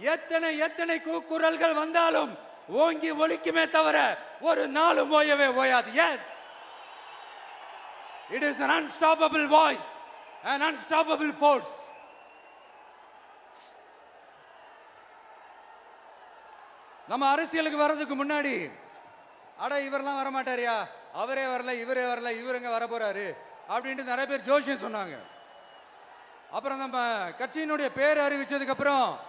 எத்தனை எத்தனை கூக்குரல்கள் வந்தாலும் ஓங்கி ஒழிக்குமே தவிர ஒரு நாளும் ஓயவே ஓயாது. Yes it is an unstoppable voice an unstoppable force நம்ம அரசியலுக்கு வர்றதுக்கு முன்னாடி அட இவரெல்லாம் வர மாட்டாரியா அவரே வரல இவரே வரல இவருங்க வர போறாரு? அப்படின்ட்டு நிறைய பேர் ஜோஷியம் சொன்னாங்க. அப்புறம் நம்ம கட்சியினுடைய பேர் அறிவிச்சதுக்கு அப்புறம்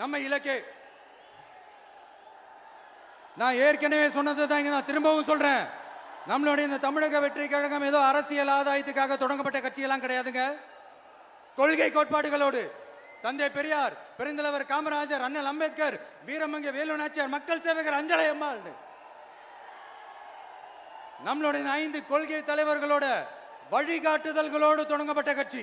நம்ம இலக்கே. நான் ஏற்கனவே சொன்னது தான் இங்கே நான் திரும்பவும் சொல்றேன். நம்மளுடைய இந்த தமிழக வெற்றி கழகம் ஏதோ அரசியல் ஆதாயத்துக்காக தொடங்கப்பட்ட கட்சியெல்லாம் கிடையாதுங்க. கொள்கை கோட்பாடுகளோடு தந்தை பெரியார் பெருந்தலைவர் காமராஜர் அண்ணல் அம்பேத்கர் வீரமங்க வேலு நாச்சியார் மக்கள் சேவகர் அஞ்சலை அம்மாள் நம்மளுடைய ஐந்து கொள்கை தலைவர்களோட வழிகாட்டுதல்களோடு தொடங்கப்பட்ட கட்சி.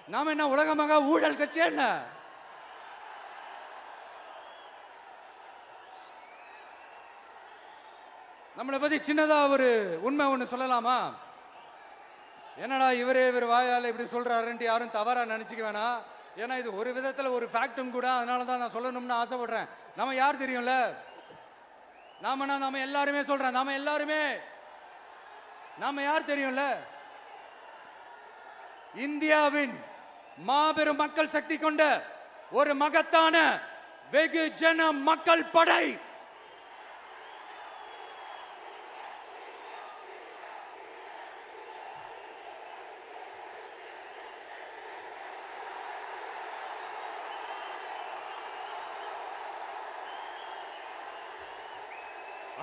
நாம என்ன உலகமாக ஊழல் கட்சி என்ன? நம்மளை பத்தி சின்னதா ஒரு உண்மை ஒன்று சொல்லலாமா? என்னடா இவரே இவர் வாயால் இப்படி சொல்றாருன்ட்டு யாரும் தவறா நினைச்சுக்க வேணாம் ஏன்னா இது ஒரு விதத்துல ஒரு ஃபேக்டும் கூட அதனால தான் நான் சொல்லணும்னு ஆசைப்படுறேன். நம்ம யார் தெரியும்ல? நாமனா நாம எல்லாருமே சொல்றேன் நாம எல்லாருமே நாம யார் தெரியும்ல? இந்தியாவின் மாபெரும் மக்கள் சக்தி கொண்ட ஒரு மகத்தான வெகுஜன மக்கள் படை.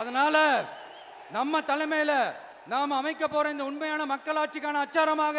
அதனால நம்ம தலைமையில நாம் அமைக்க போற இந்த உண்மையான மக்களாட்சிக்கான அச்சாரமாக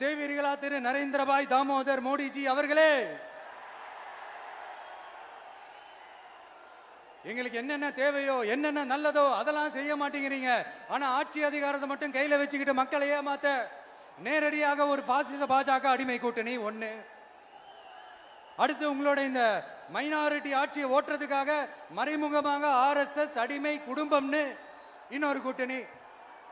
செய்வீர்களா திரு நரேந்திரபாய் தாமோதர் மோடிஜி அவர்களே. எங்களுக்கு என்னென்ன தேவையோ என்னென்ன நல்லதோ அதெல்லாம் செய்ய மாட்டேங்கிறீங்க. ஆனா ஆட்சி அதிகாரத்தை மட்டும் கையில வச்சுக்கிட்டு மக்களை ஏமாத்த நேரடியாக ஒரு பாசிச பாஜக அடிமை கூட்டணி ஒண்ணு. அடுத்து உங்களோட இந்த மைனாரிட்டி ஆட்சியை ஓட்டுறதுக்காக மறைமுகமாக ஆர்எஸ்எஸ் அடிமை குடும்பம்னு இன்னொரு கூட்டணி.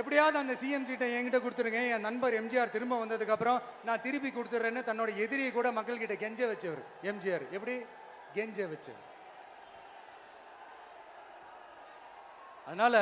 எப்படியாவது அந்த சிஎம் சீட்டை என்கிட்ட கொடுத்துருங்க. என் நண்பர் எம்ஜிஆர் திரும்ப வந்ததுக்கப்புறம் நான் திருப்பி கொடுத்துட்றேன்னு தன்னோட எதிரியை கூட மக்கள்கிட்ட கெஞ்ச வச்சவர் எம்ஜிஆர் எப்படி? கெஞ்ச வச்சவர். அதனால